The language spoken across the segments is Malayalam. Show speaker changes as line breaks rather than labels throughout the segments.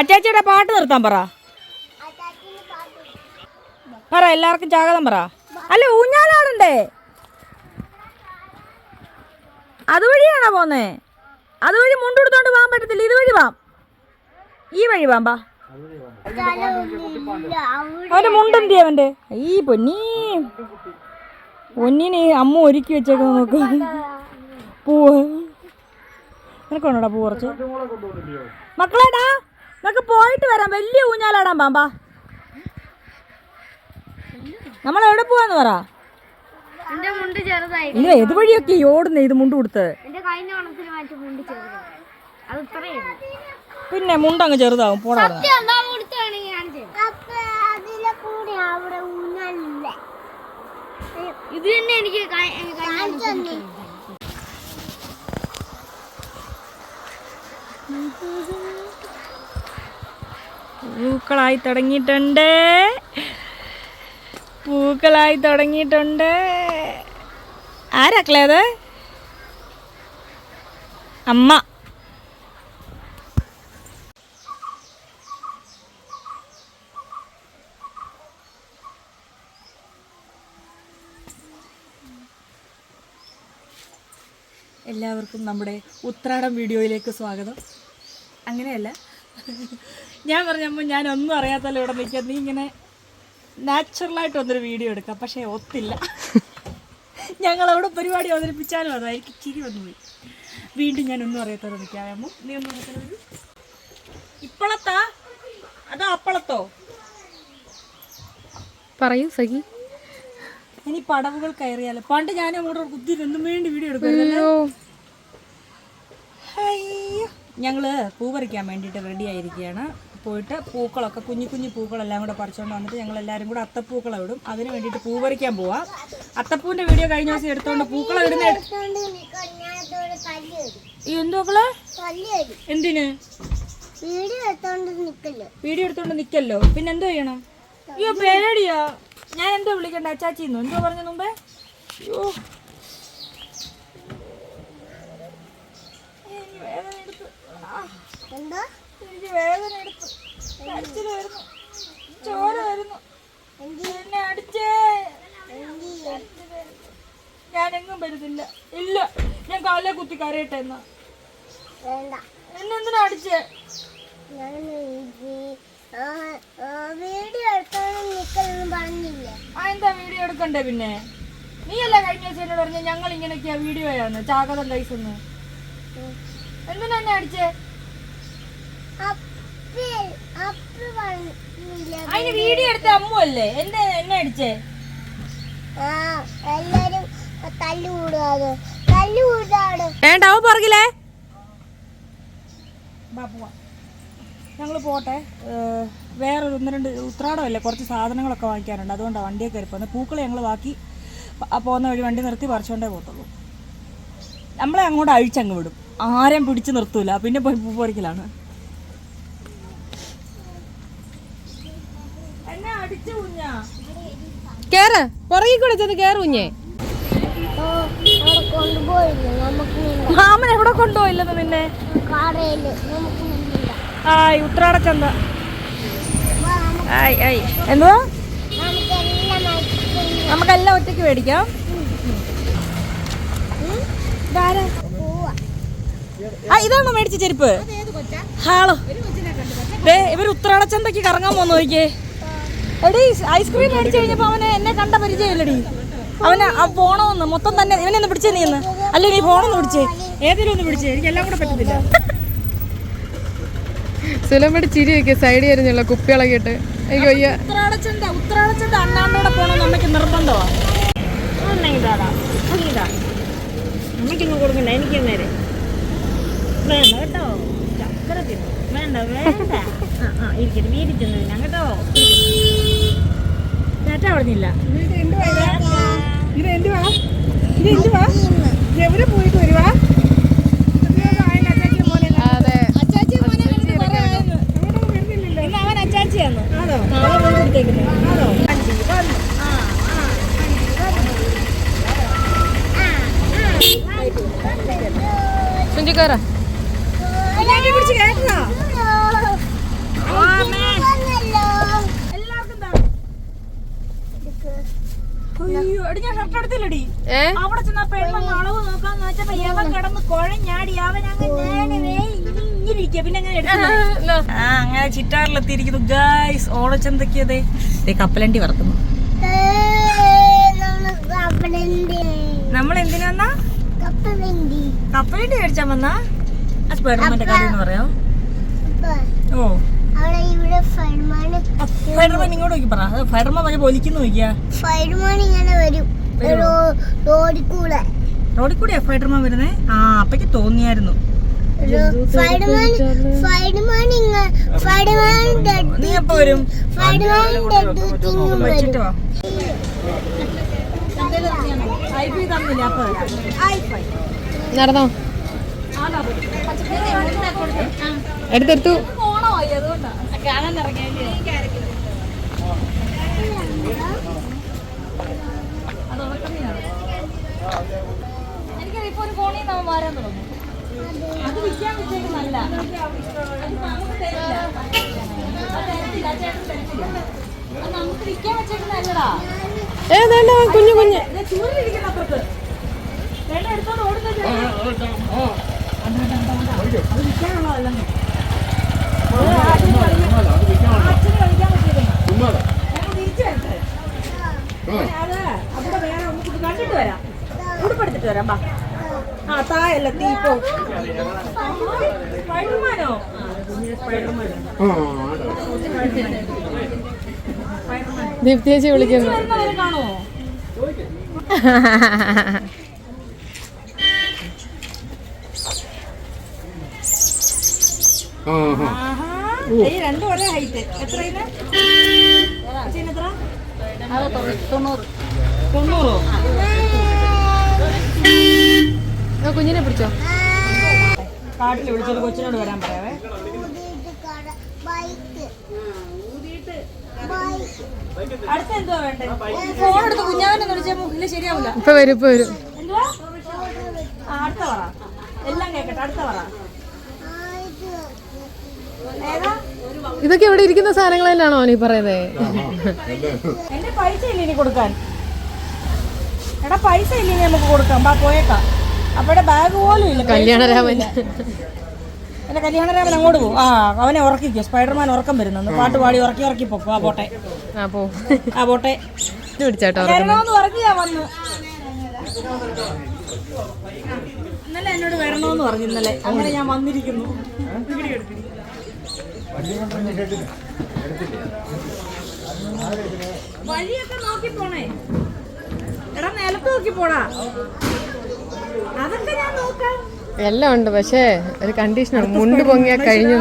അച്ചാച്ചിയുടെ പാട്ട് നിർത്താൻ പറ. പറ എല്ലാവർക്കും ചാകതം പറ. അല്ല ഊഞ്ഞാലാടണ്ടേ? അതുവഴിയാണോ പോന്നേ? അതുവഴി മുണ്ടെടുത്തോണ്ട് പോകാൻ പറ്റത്തില്ല. ഇതുവഴി വാം. ഈ വഴി വാമ്പാ അവന്റെ മുണ്ടെന്തി അവന്റെ? ഈ പൊന്നി. പൊന്നിനെ അമ്മ ഒരുക്കി വെച്ചേക്കുന്ന നോക്ക്. പൂവ് നിനക്കൊണ്ടോടാ പൂ കുറച്ച്? മക്കളേടാ. വലിയ ഊഞ്ഞാലാടാൻ പാമ്പാ. നമ്മൾ എവിടെ പോവാന്ന് പറ. ഏത് വഴിയൊക്കെ ഈ ഓടുന്നേ ഇത് മുണ്ട് കൊടുത്ത്?
പിന്നെ മുണ്ട്
അങ്ങ് ചെറുതാവും. പോടാ അവിടുന്ന്.
എന്താ കൊടുത്താണെങ്കിൽ ഞാൻ അതിലെ കൂടെ അവിടെ ഊഞ്ഞാലില്ല. ഇത് തന്നെ എനിക്ക് ഓണത്തിന്
പൂക്കളായി തുടങ്ങിയിട്ടുണ്ട്. പൂക്കളായി തുടങ്ങിയിട്ടുണ്ട്. ആരാക്കളേ അത്? അമ്മ. എല്ലാവർക്കും നമ്മുടെ ഉത്രാടം വീഡിയോയിലേക്ക് സ്വാഗതം. അങ്ങനെയല്ല ഞാൻ പറഞ്ഞപ്പോൾ ഞാൻ ഒന്നും അറിയാത്തല്ലോ ഇവിടെ നിൽക്കുക നീ ഇങ്ങനെ നാച്ചുറലായിട്ട് വന്നൊരു വീഡിയോ എടുക്കാം. പക്ഷേ ഒത്തില്ല. ഞങ്ങൾ അവിടെ പരിപാടി അവതരിപ്പിച്ചാലും അതായിരിക്കും ചിരി വന്നു പോയി. വീണ്ടും ഞാൻ ഒന്നും നിൽക്കാമോ നീ ഒന്നും അറിയാത്തത് ഇപ്പളത്താ? അതോ അപ്പളത്തോ?
പറയൂ സഖി.
ഇനി പടവുകൾ കയറിയാലോ? പണ്ട് ഞാൻ അവിടെ കുത്തി ഒന്നും വേണ്ടി വീഡിയോ എടുക്കുമല്ലോ അയ്യോ. ഞങ്ങൾ പൂ പറിക്കാൻ വേണ്ടിയിട്ട് റെഡി ആയിരിക്കുകയാണ്. പോയിട്ട് പൂക്കളൊക്കെ കുഞ്ഞു കുഞ്ഞു പൂക്കളെല്ലാം കൂടെ പറിച്ചുകൊണ്ട് വന്നിട്ട് ഞങ്ങൾ എല്ലാവരും കൂടെ അത്തപ്പൂക്കളെ ഇടും. അതിന് വേണ്ടിയിട്ട് പൂ പറിക്കാൻ പോവാം. അത്തപ്പൂവിന്റെ വീഡിയോ കഴിഞ്ഞ ദിവസം എടുത്തോണ്ട് പൂക്കളം ഇടുന്ന എന്തോക്കൾ എന്തിന്?
വീഡിയോ എടുത്തോണ്ട് നിക്കല്ലോ.
പിന്നെ എന്തോ ചെയ്യണം? അയ്യോ പേടിയാ. ഞാൻ എന്തോ വിളിക്കണ്ട അച്ചാച്ചിന്നോ എന്തോ പറഞ്ഞു മുമ്പേ? അയ്യോ എനിക്ക് വേദന എടുത്തു ആ,
എന്താ?
എനിക്ക് വേദന എടുത്തു. കരച്ചിൽ വരുന്നു. ചോര വരുന്നു. എന്നെ അടിച്ചേ. കരച്ചിൽ ഞാൻ എങ്ങും വരുന്നില്ല ഇല്ല. ഞാൻ കാലിലെ കുത്തി കരയട്ടെ എന്നാ.
വേണ്ട.
എന്നെ എന്തിനാ അടിച്ചേ?
വീഡിയോ എടുത്തോണ്ട് നിക്കലെന്ന് പറഞ്ഞില്ലേ?
ആ എന്താ വീഡിയോ എടുക്കണ്ടേ പിന്നെ? നീയല്ല കഴിഞ്ഞ ദിവസം എന്നോട് പറഞ്ഞ ഞങ്ങൾ ഇങ്ങനെയൊക്കെയാ വീഡിയോയാണ് ചാകതം കൈസ് എന്ന് എന്തിനാ എന്നെ അടിച്ചേ? അതിന് വീഡിയോ എടുത്ത അമ്മു അല്ലേ? എന്താ എന്നെ അടിച്ചേ?
ആ എല്ലാരും തല്ലു കൂടാതെ തല്ലു കൂടാതെ
വേണ്ട അവ പറകിലേ.
ഞങ്ങൾ പോട്ടെ. വേറെ ഒന്ന് രണ്ട് ഉത്രാടമല്ലേ കുറച്ച് സാധനങ്ങളൊക്കെ വാങ്ങിക്കാനുണ്ട്. അതുകൊണ്ടാണ് വണ്ടിയൊക്കെ കയറി പോകുന്നത് പൂക്കൾ ഞങ്ങൾ ബാക്കി പോകുന്ന വഴി വണ്ടി നിർത്തി പറിച്ചുകൊണ്ടേ പോട്ടുള്ളൂ നമ്മളെ അങ്ങോട്ട് അഴിച്ചങ്ങ് വിടും. ആരെയും പിടിച്ച് നിർത്തൂല. പിന്നെ പോയി പൂ പറിക്കലാണ് എന്നെ അടിച്ചു കുഞ്ഞാ
കേറ് പുറകിൽ കൂടെ ചെന്ന് കേറുഞ്ഞേ
മാമൻ എവിടെ കൊണ്ടുപോയില്ലെന്ന്
പിന്നെ?
ആയ് ഉത്രാടച്ചന്ത ആയ് ആയ്. എന്തുവാ?
നമുക്കെല്ലാം
ഒറ്റയ്ക്ക് മേടിക്കാം. ആ ഇതാണോ മേടിച്ച ചെരുപ്പ്? ഹാളോ. ഇവർ ഉത്രാടച്ചന്തക്ക് കറങ്ങാൻ പോന്നു നോക്കിയേ എടീ ഐസ്ക്രീം മേടിച്ചു കഴിഞ്ഞപ്പോ അവന് എന്നെ കണ്ട പരിചയമില്ലടി. അവന് ആ പോണോന്ന് മൊത്തം തന്നെ ഇവനെ ഒന്ന് പിടിച്ചേ നീ ഒന്ന്. അല്ല നീ പോണെന്ന് പിടിച്ചേ? ഏതെങ്കിലും ഒന്ന് പിടിച്ചേ എനിക്ക് എല്ലാം കൂടെ പറ്റത്തില്ല.
സുലഭയുടെ ചിരി വെക്കുക സൈഡ് വരുന്നുള്ള കുപ്പികളൊക്കെ ഇട്ട്. എനിക്ക് വയ്യ
ഉത്രാടച്ചന്ത ഉത്രാടച്ചന്ത അണ്ണാണ്ടോടെ പോണെന്ന് അമ്മയ്ക്ക് നിർബന്ധമാ ഇതാടാ ഇതാ. അമ്മയ്ക്കൊന്നും കൊടുക്കണ്ട എനിക്ക് നേരെ വേണ്ട കേട്ടോ. ചക്കര തിന്നു വേണ്ട വേണ്ട. ആ ആ ഇരിക്കട്ടെ വീട്ടിൽ ചെന്ന് കേട്ടോ. ചേട്ടാ നിന്നില്ല
ഇത് എന്തുവാ ഇത് എന്തുവാ എവിടെ പോയിട്ട് വരുവാ
അതെ
ഇന്ന് അവൻ അച്ചാച്ചിയാന്ന് നാളെ കൊണ്ടുകൊടുത്തേക്കുന്നത് ആണോ
സുഞ്ചി കയറ
പിടിച്ച് കേട്ടതാ
വന്നല്ലോ.
എല്ലാവർക്കും താ. അയ്യോ, എടി ഞാൻ ഷർട്ട് എടുത്തില്ലടി
ഏ
അവിടെ ചെന്ന പെണ്ണെന്ന് അളവ് നോക്കാന്ന് വെച്ചപ്പോ യവൻ കിടന്ന് കുഴഞ്ഞാടി അവൻ അങ്ങനെ ഇങ്ങനെ ഇരിക്കുക പിന്നെ അങ്ങനെ ചിറ്റാറിലെത്തിയിരിക്കുന്നു. ഗായ്സ് ഓണച്ചന്തക്കതേ കപ്പലണ്ടി വറക്കുന്നു. നമ്മൾ എന്തിനാ
കപ്പലണ്ടി.
മേടിച്ചാൻ വന്നാ? സ്പൈഡർമാന്റെ കാര്യം പറയാം ഓ. ഫൈഡർമാൻ ഇങ്ങോട്ട് നോക്കി പറ. ഫൈഡർമാൻ നോക്കിയാ.
ഇങ്ങനെ വരും. റോഡിൽ കൂടെ
റോഡിൽ കൂടിയാ ഫൈഡർമാൻ വരുന്നേ? ആ അപ്പയ്ക്ക് തോന്നിയായിരുന്നു. നീ എപ്പോ വരും?
നടന്നോ? എടുത്തെടുത്തു.
ഇപ്പൊ ഒരു ഫോണിൽ നിന്ന് മാറാൻ തുടങ്ങും. അത് നമുക്ക്
കുഞ്ഞു കുഞ്ഞ്.
ചൂരിലിരിക്കുന്ന അപ്പുറത്ത് അവിടെ വേറെ ഒന്ന് കണ്ടിട്ട് വരാം ഉടുപ്പെടുത്തിട്ട് വരാം ബാ ആ തായല്ല തീപ്പോ സ്പൈഡർമാനോ സ്പൈഡർമാനോ
ദീപ്തി ചേച്ചി വിളിക്കുന്നു.
രണ്ടും ഒരേ ഹൈറ്റ് എത്ര? തൊണ്ണൂറ്. തൊണ്ണൂറോ
ആ കുഞ്ഞിനെ പിടിച്ചോ.
കാട്ടിൽ വിളിച്ചത് കൊച്ചിനോട് വരാൻ പറയാവേ. അടുത്ത എന്തോ വേണ്ടേ? ഫോൺ എടുത്ത് കുഞ്ഞാവനെ വിളിച്ചാൽ മുഖിൽ ശരിയാവില്ല
ഇപ്പൊ വരും ഇപ്പൊ വരും.
അടുത്ത പറ. എല്ലാം കേക്കട്ടെ അടുത്ത പറ.
ഇതൊക്കെ ഇവിടെ ഇരിക്കുന്ന സാധനങ്ങൾ തന്നെയാണോ നീ പറയുന്നത്
എന്റെ പൈസ ഇല്ല ഇനി കൊടുക്കാൻ? എടാ പൈസ ഇല്ല ഇനി നമുക്ക് കൊടുക്കാം. ബാ പോയേക്കാം. അപ്പടെ ബാഗ് പോലും ഇല്ല.
കല്യാണരാമൻ
എന്റെ കല്യാണരാമൻ അങ്ങോട്ട് പോകും ആ അവനെ ഉറക്കിക്കോ. സ്പൈഡർമാൻ ഉറക്കം വരുന്നു. പാട്ട് പാടി ഉറക്കി ഉറക്കി പോകും ആ പോട്ടെ.
ആ പോ.
ആ പോട്ടെ. വരണമെന്ന് പറഞ്ഞാ വന്നു. ഇന്നലെ എന്നോട് വരണമെന്ന് പറഞ്ഞു ഇന്നലെ. അങ്ങനെ ഞാൻ വന്നിരിക്കുന്നു. വഴിയൊക്കെ നോക്കി പോണേ. എടാ നിലത്ത് നോക്കി പോടാ.
എല്ലാം ഉണ്ട് പക്ഷേ ഒരു കണ്ടീഷനാണ് മുണ്ട് പൊങ്ങിയാ കഴിഞ്ഞു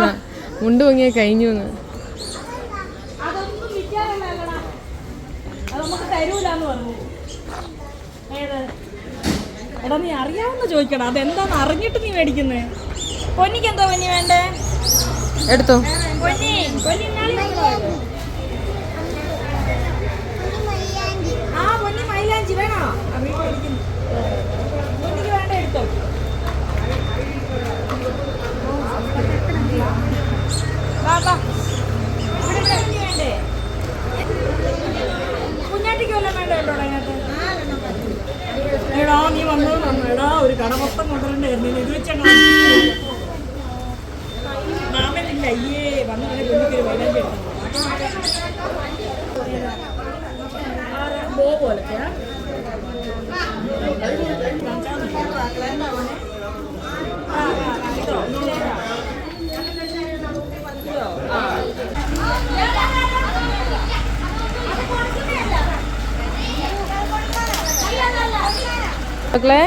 മുണ്ട് പൊങ്ങിയാ കഴിഞ്ഞു എന്ന്
എടാ നീ അറിയാവുന്ന ചോദിക്കടാ. അതെന്താന്ന് അറിഞ്ഞിട്ട് നീ മേടിക്കുന്നേ? പൊന്നിക്ക് എന്തോ പൊന്നി വേണ്ടേ?
എടുത്തോ.
പൊന്നി പൊന്നി ആ പൊന്നി മൈലാഞ്ചി വേണോ ആ, വീട്ടിൽ ഇരിക്കുന്നു. പൊന്നിക്ക് വേണ്ട എടുത്തോ വാ, വാ. ഇവിടെ ഇവിടെ പൊന്നി വേണ്ടേ കുഞ്ഞാട്ടിക്ക് വല്ലതും വേണ്ട കേട്ടോ അതിനകത്ത് എടാ നീ വന്നത് നന്നു എടാ ഒരു കട മൊത്തം കൊണ്ടുവരണ്ടായിരുന്നു ഇത് വെച്ചാണ് മാമനില്ല അയ്യേ വന്നു കുഞ്ഞിക്കൊരു വൈകാണ്ട് ബോ പോലത്തെയാ ആ, ആ, ആ, ഇതോ, ഇതിലേതാ? ഇതോ? ആ.
മക്കളെ?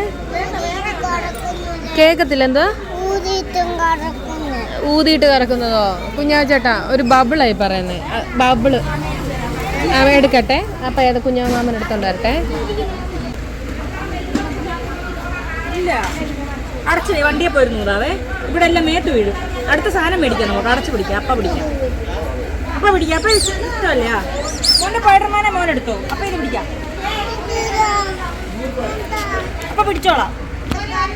കേക്കത്തില്ല എന്താ
ഊതിയിട്ടും കറക്കുന്നു
ഊതിയിട്ട് കറക്കുന്നതോ? കുഞ്ഞാച്ചേട്ടാ ഒരു ബബിളായി പറയുന്നത് ബബിൾ. എടുക്കട്ടെ. അപ്പൊ ഏത് കുഞ്ഞാമാമൻ എടുത്തോണ്ട് വരട്ടെ.
അടച്ചു വണ്ടിയെ പോയിരുന്നതാവേ ഇവിടെ എല്ലാം മേത്ത് വീഴും. അടുത്ത സാധനം മേടിക്കാം നമുക്ക്. അടച്ചു പിടിക്കാം അപ്പ പിടിക്കാം. അപ്പ പിടിക്കാം. അപ്പൊ ഇഷ്ടമല്ല? മോനെ സ്പൈഡർമാനെ മോനെടുത്തോ. അപ്പൊ ഇത് പിടിക്കാം. അപ്പൊ പിടിച്ചോളാം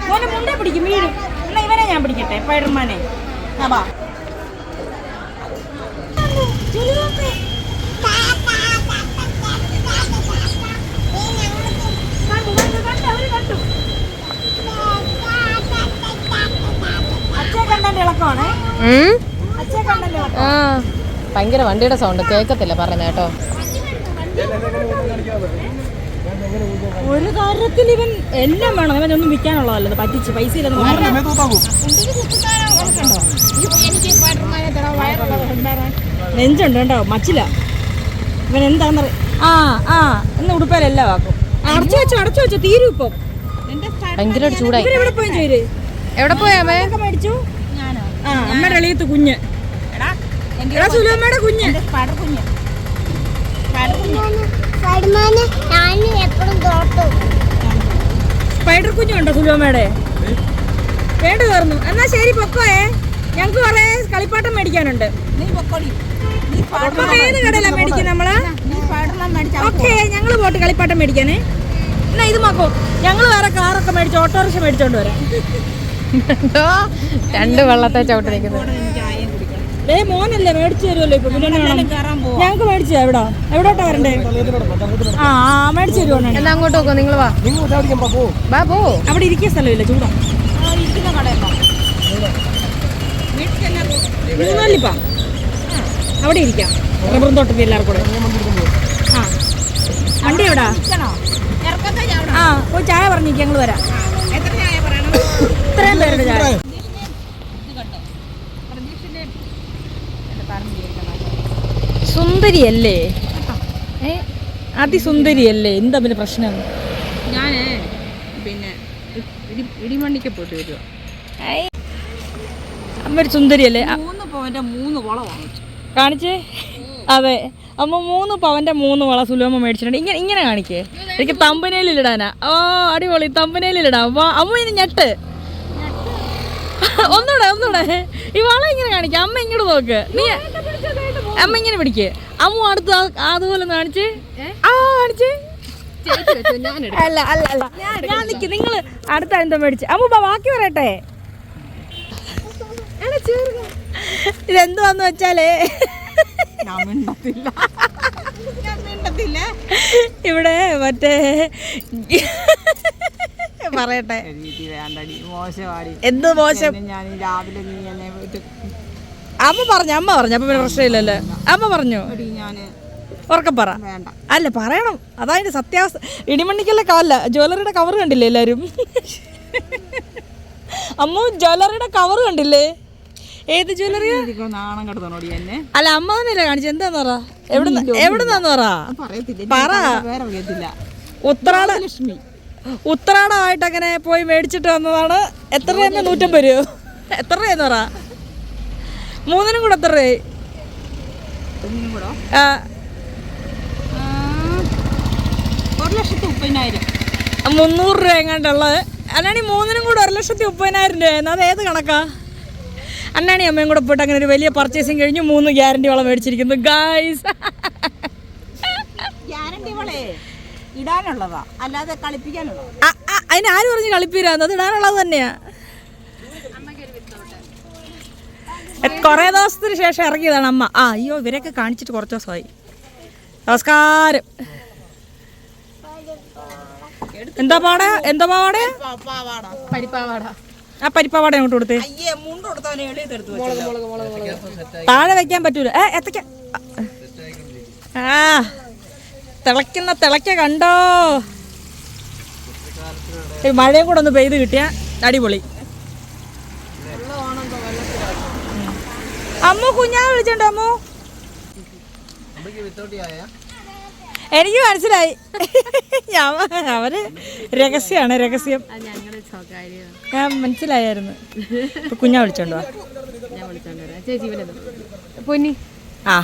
മോനെ മുണ്ടേ പിടിക്കും വീഴും എന്നാ ഇവനെ ഞാൻ പിടിക്കട്ടെ പൈഡർമാനെ ആ
ഭയങ്കര വണ്ടിയുടെ സൗണ്ട് കേൾക്കത്തില്ല പറഞ്ഞ കേട്ടോ
ഒരു കാര്യത്തിൽ ഇവൻ എല്ലാം വേണം. ഇവൻ ഒന്നും വിൽക്കാനുള്ളതല്ല. പറ്റിച്ച് പൈസ ഇല്ലെന്ന് നെഞ്ചുണ്ട് കേട്ടോ മച്ചില. ഇവൻ എന്താന്ന് ആ ആ ഇന്ന് ഉടുപ്പേലെല്ലാം ആക്കും അടച്ചു വെച്ചോ അടച്ചു വെച്ചോ തീരും ഇപ്പം.
ഭയങ്കര ചൂടായി.
എവിടെ പോയി ചേര്?
എവിടെ പോയാ
മേടിച്ചു? ആ അമ്മയുടെ എളിയത്ത് കുഞ്ഞ്. എടാ സുലമ്മയുടെ കുഞ്ഞ്.
കുഞ്ഞ്.
സ്പൈഡർ കുഞ്ഞുണ്ടോ സുലോമയുടെ? വേണ്ട തീർന്നു. എന്നാ ശരി പൊക്കോയേ. ഞങ്ങക്ക് കുറെ കളിപ്പാട്ടം മേടിക്കാനുണ്ട്. ഞങ്ങൾ ഏത് കടയിലാ മേടിക്കുന്നത് നമ്മൾ? ഓക്കെ ഞങ്ങൾ പോട്ട് കളിപ്പാട്ടം മേടിക്കാനേ. എന്നാ ഇത് മക്കോ. ഞങ്ങൾ വേറെ കാറൊക്കെ മേടിച്ച് ഓട്ടോറിക്ഷ മേടിച്ചോണ്ട് വരാം.
രണ്ട് വെള്ളത്തെ ചവിട്ടി നിൽക്കുന്നത്
ഏ മോനല്ലേ മേടിച്ചു തരുമല്ലോ ഇപ്പൊ. പിന്നെ? ഞങ്ങക്ക് മേടിച്ചു എവിടാ? എവിടോട്ടാ വരണ്ടേ ആ മേടിച്ചു തരുവാണ്
എന്നാ അങ്ങോട്ട് നോക്കോ നിങ്ങൾ വാ. വാ പോ.
അവിടെ ഇരിക്കുന്ന സ്ഥലമില്ല ചൂടാ. മൂന്നാലിപ്പാ. അവിടെ ഇരിക്കാം. റബ്ബറും തോട്ടത്തിൽ എല്ലാവർക്കും കൂടെ. ആ. വണ്ടി എവിടാ? ആ പോയി ചായ പറഞ്ഞിരിക്കാം ഞങ്ങൾ വരാം. ഇത്രയും പേരുടെ ചായ. സുന്ദരിയല്ലേ? ഏ? അതിസുന്ദരിയല്ലേ? എന്താ പിന്നെ പ്രശ്നം?
ഞാൻ പിന്നെ ഇടി- ഇടിമണ്ണിക്ക് പോയിട്ട് വരുവാ.
അമ്മ ഒരു സുന്ദരിയല്ലേ?
മൂന്ന് പവന്റെ മൂന്ന് വള വാങ്ങിച്ചു.
കാണിച്ചേ? അതെ. അമ്മ മൂന്ന് പവന്റെ മൂന്ന് വള സുലോമ മേടിച്ചിട്ടുണ്ട്. ഇങ്ങനെ ഇങ്ങനെ കാണിക്കേ? എനിക്ക് തമ്പനേലിൽ ഇടാനാ. ഓ അടിപൊളി. തമ്പനേലിൽ ഇടാം. അമ്മ ഇനി ഞെട്ട്. ഒന്നൂടെ ഒന്നൂടെ. ഈ വള ഇങ്ങനെ കാണിക്ക അമ്മ ഇങ്ങോട്ട് നോക്ക്. നീ അമ്മ ഇങ്ങനെ പിടിക്ക്. അമ്മ അടുത്ത് അതുപോലെ കാണിച്ച്. ആ കാണിച്ച്. അല്ല അല്ല അല്ല. ഞാൻ നിക്ക് നിങ്ങൾ അടുത്ത എന്തോ മേടിച്ച്. അമ്മ ബാക്കി പറയട്ടെ. ഇതെന്തുവാന്ന് വെച്ചാലേ? ഇവിടെ മറ്റേ പറയട്ടെ. എന്ത് മോശം? അമ്മ പറഞ്ഞു അമ്മ പറഞ്ഞു അപ്പൊ പിന്നെ പ്രശ്നമില്ലല്ലോ. അമ്മ പറഞ്ഞു. ഉറക്കം പറ.
വേണ്ട.
അല്ല പറയണം. അതായത് സത്യാവസ്ഥ. ഇടിമണ്ണിക്കല്ലേ കാലല്ല ജ്വല്ലറിയുടെ കവർ കണ്ടില്ലേ എല്ലാരും? അമ്മ ജ്വല്ലറിയുടെ കവർ കണ്ടില്ലേ? ഏത്
ജ്വല്ലറി
അല്ല അമ്മ തന്നെയല്ലേ കാണിച്ചു എന്താന്ന് പറ? എവിടുന്ന് എവിടുന്നാന്ന് പറ?
പറയത്തില്ല.
പറ. ഉത്രാട
ലക്ഷ്മി
ഉത്രാടമായിട്ട് അങ്ങനെ പോയി മേടിച്ചിട്ട് വന്നതാണ്. എത്ര രൂപ നൂറ്റമ്പത് രൂപ എത്ര രൂപയെന്ന് പറ. മൂന്നിനും കൂടെ എത്ര രൂപ
ഒന്നിനും കൂടെ?
ആ,
ഒരു ലക്ഷത്തി മുപ്പതിനായിരം.
മുന്നൂറ് രൂപ എങ്ങാണ്ടുള്ളത്. അന്നാണി മൂന്നിനും കൂടെ ഒരു ലക്ഷത്തി മുപ്പതിനായിരം രൂപ അത് ഏത് കണക്കാ? അന്നാണി അമ്മയും കൂടെ പോയിട്ട് അങ്ങനെ ഒരു വലിയ പർച്ചേസിങ് കഴിഞ്ഞ് മൂന്ന് ഗ്യാരണ്ടി വളം മേടിച്ചിരിക്കുന്നു. Guys
guarantee വളേ? ഇടാനുള്ളതാ. അല്ലാതെ കളിപ്പിക്കാനുള്ളതാ
അതിന് ആര് പറഞ്ഞ് കളിപ്പീരാന്ന്? അത് ഇടാനുള്ളത് തന്നെയാ. കുറേ ദിവസത്തിന് ശേഷം ഇറങ്ങിയതാണ് അമ്മ. ആ അയ്യോ ഇവരെയൊക്കെ കാണിച്ചിട്ട് കുറച്ച് ദിവസമായി. നമസ്കാരം. എന്താ പാടാ? എന്താ പാവാട ആ പരിപ്പാവാട അങ്ങോട്ട് കൊടുത്തേ.
അയ്യേ മുണ്ട് കൊടുത്തവനെ എളിയതെടുത്ത് വെച്ചല്ലോ
താഴെ വെക്കാൻ പറ്റൂല. ഏ എത്തക്ക ആ. തിളയ്ക്കുന്ന തിളയ്ക്ക കണ്ടോ? മഴയും കൂടെ ഒന്ന് പെയ്ത് കിട്ടിയ അടിപൊളി. അമ്മ കുഞ്ഞാ വിളിച്ചോണ്ടോ അമ്മു. എനിക്ക് മനസ്സിലായി. അവർ രഹസ്യമാണ് രഹസ്യം. ഞാൻ മനസ്സിലായിരുന്നു കുഞ്ഞാ വിളിച്ചോണ്ടോ
പൊന്നി
ആ.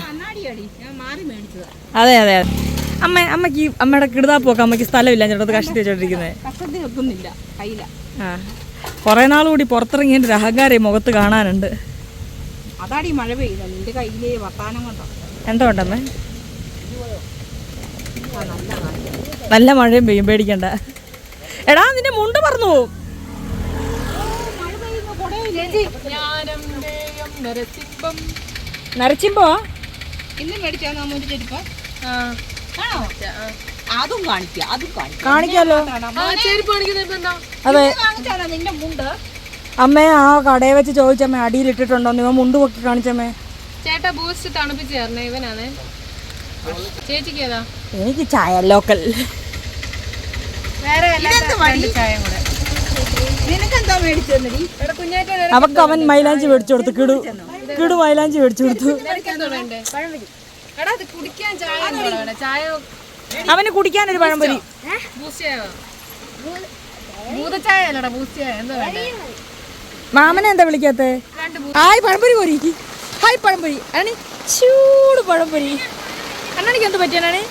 അതെ അതെ അതെ. അമ്മ അമ്മയ്ക്ക് ഈ അമ്മയുടെ കിടുതാപ്പൊക്കെ അമ്മയ്ക്ക് സ്ഥലമില്ല. ചേട്ടത് കഷ്ടി വെച്ചോണ്ടിരിക്കുന്നത്
കൊറേ വെക്കുന്നില്ല. കയ്യില.
ആ. കുറേ നാൾ കൂടി പുറത്തിറങ്ങി എന്റെ ഒരു അഹങ്കാരം മുഖത്ത് കാണാനുണ്ട്.
അതാടി മഴ നിന്റെ കയ്യിലെ വർത്താനം കൊണ്ടോ?
എന്താ ഉണ്ടമ്മേ നല്ല മഴയും പെയ്യും പേടിക്കണ്ട. എടാ നിന്റെ മുണ്ട് പറന്നു പോവും. നരച്ചിമ്പോ?
ഇന്ന് മേടിച്ചാ അമ്മൂന്റെ ചെരുപ്പ്?
ആ.
അതും കാണിക്കുക അതും കാണിക്കുക
കാണിക്കാലോ? അതെ.
നിന്റെ മുണ്ട്?
അമ്മേ ആ കടയെ വെച്ച് ചോദിച്ചമ്മേ അടിയിലിട്ടിട്ടുണ്ടോ നിങ്ങൾ മുണ്ട് പൊക്കി കാണിച്ചമ്മേ.
ചേട്ടാ ബൂസ്റ്റ് തണുപ്പിച്ച് തരണേ ഇവനാണ്. ചേച്ചിക്ക് ഏതാ?
എനിക്ക് ചായ ലോക്കൽ
വേറെ ചായ കൂടെ.
അവക്ക് അവൻ മൈലാഞ്ചി മേടിച്ചു കൊടുത്തു. കിടു കിടു മൈലാഞ്ചി മേടിച്ചു കൊടുത്തു.
ഇവിടെ?
അവന് കുടിക്കാൻ ഒരു പഴംപൊരി മാമനെ എന്താ വിളിക്കാത്ത? ഹായ് പഴംപൊരി പോരി. ഹായ് പഴംപൊരി. അണി ചൂട് പഴംപൊരി. അണ്ണനിക്ക് എന്ത് പറ്റിയാണ്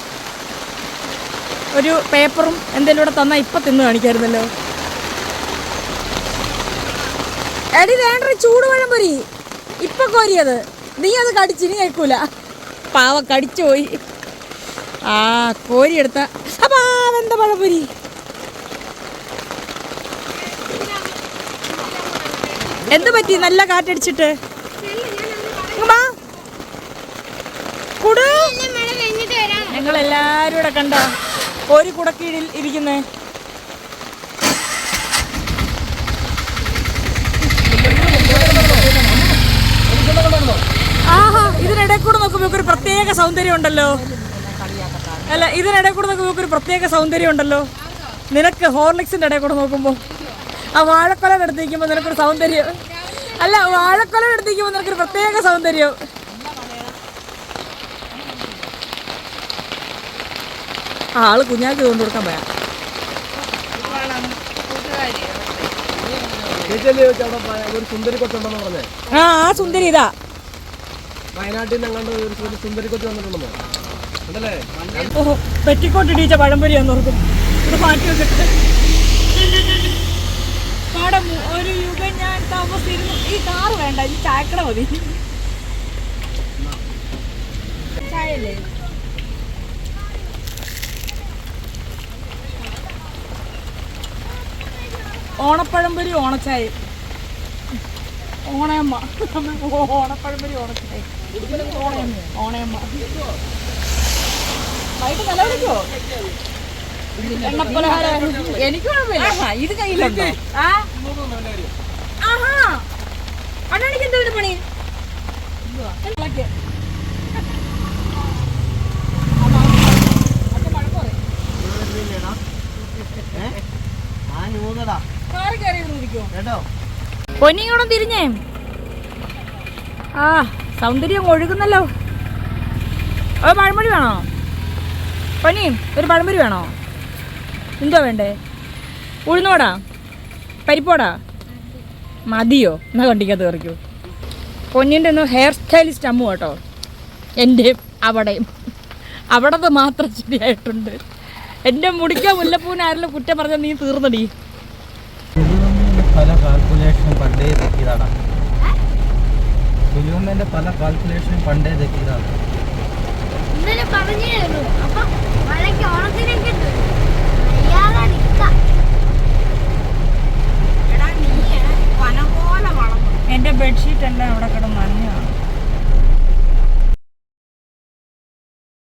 ഒരു പേപ്പറും എന്തെങ്കിലും കൂടെ തന്നാ ഇപ്പൊ തിന്ന് കാണിക്കായിരുന്നല്ലോ. എടി വേണ്ട ചൂട് പഴംപൊരി. ഇപ്പൊ കോരിയത് നീ അത് കടിച്ചിനി കേൾക്കൂല പാവ കടിച്ചു പോയി. ആ കോരി എടുത്ത അപ്പാ എന്താ പഴപുരി. എന്ത് പറ്റി? നല്ല കാറ്റടിച്ചിട്ട്. ഞങ്ങൾ എല്ലാരും കൂടെ കണ്ട? ഒരു കുടക്കീഴിൽ ഇരിക്കുന്നേ. നോക്കുമ്പോ ഒരു പ്രത്യേക സൗന്ദര്യം ഉണ്ടല്ലോ അല്ല ഇതിനിടെ കൂടെ നമുക്ക് ഒരു പ്രത്യേക സൗന്ദര്യം ഉണ്ടല്ലോ നിനക്ക് ഹോർലിക്സിന്റെ ഇടയിൽ കൂടെ നോക്കുമ്പോൾ ആ വാഴക്കൊല എടുത്തിരിക്കുമ്പോ നിനക്കൊരു സൗന്ദര്യം. അല്ല വാഴക്കൊല എടുത്തിരിക്കുമ്പോ നിനക്കൊരു പ്രത്യേക സൗന്ദര്യം. ആ ആൾ കുഞ്ഞാക്ക് കൊണ്ടു കൊടുക്കാൻ പോയാ. ആ സുന്ദരി ഇതാ.
വയനാട്ടിൽ നിന്ന് അങ്ങോട്ട് ഒരു സു- സുന്ദരി കൊച്ചു വന്നിട്ടുണ്ടെന്നോ? ഉണ്ടല്ലേ
ഓഹോ പെറ്റിക്കോട്ട് ഇടിച്ച പഴംപൊരി എന്നോർക്കും ഇത് മാറ്റി വെച്ചിട്ട്. പാടം ഒരു യുഗം ഞാൻ താമസിച്ചിരുന്നു. ഈ കാറ് വേണ്ട ഈ ചായക്കട മതി. ചായല്ലേ ഓണപ്പഴംപൊരി ഓണച്ചായ. ഓണയമ്മ. ഓണപ്പഴംപൊരി ഓണച്ചായ. ഓണയമ്മ വൈകിട്ട് നല്ല വിളിക്കോ എണ്ണപ്പലഹാരം എനിക്ക് കുഴപ്പമില്ല ഇത് കയ്യിലുണ്ടോ ആ ആഹാ അണ്ണാണിക്ക് എന്താ ഒരു പണി? ഇളക്ക്. കാറ് കയറി ഇരുന്ന് ഇരിക്കുവോ?
കേട്ടോ
പൊന്നി തിരിഞ്ഞേ. ആ. സൗന്ദര്യം ഒഴുകുന്നല്ലോ. അപ്പോൾ പഴംപൊരി വേണോ? പനിയും ഒരു പഴംപൊരി വേണോ? എന്തോ വേണ്ടേ? ഉഴുന്നോടാ? പരിപ്പോടാ? മതിയോ? എന്നാ കണ്ടിക്കകത്ത് കറിക്കൂ പൊന്നിന്റെ ഒന്ന് ഹെയർ സ്റ്റൈലിസ്റ്റ് അമ്മു കേട്ടോ. എന്റെയും അവിടെയും. അവിടത് മാത്രം ശരിയായിട്ടുണ്ട്. എന്റെ മുടിക്ക മുല്ലപ്പൂവിന് ആരെല്ലാം കുറ്റം പറഞ്ഞാൽ നീ തീർന്നടി.
പല കാൽക്കുലേഷൻ ലുലുവിന്റെ പല കാൽക്കുലേഷനും പണ്ടേ തെറ്റിയതാണ്.
ഇന്നലെ പറഞ്ഞിരുന്നു. എന്റെ ബെഡ്ഷീറ്റ് എല്ലാം അവിടെ കിടന്നു